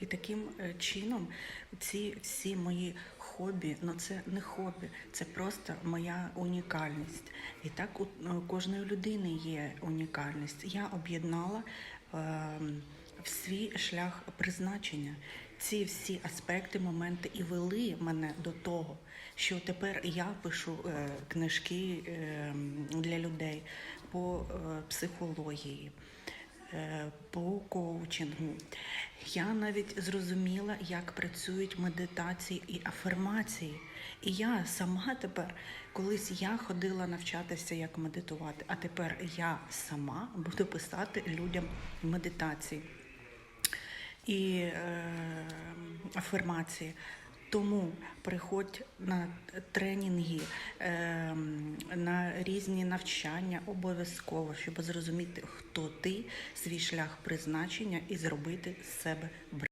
І таким е, чином ці всі мої хобі, ну це не хобі, це просто моя унікальність. І так у у кожної людини є унікальність. Я об'єднала ем, в свій шлях призначення. Ці всі аспекти, моменти і вели мене до того, що тепер я пишу е, книжки е, для людей по е, психології, е, по коучингу. Я навіть зрозуміла, як працюють медитації і афirмації. І я сама тепер, колись я ходила навчатися, як медитувати, а тепер я сама буду писати людям медитації і е, афirмації. Тому приходь на тренінги, е, на різні навчання обов'язково, щоб зрозуміти, хто ти, свій шлях призначення і зробити з себе.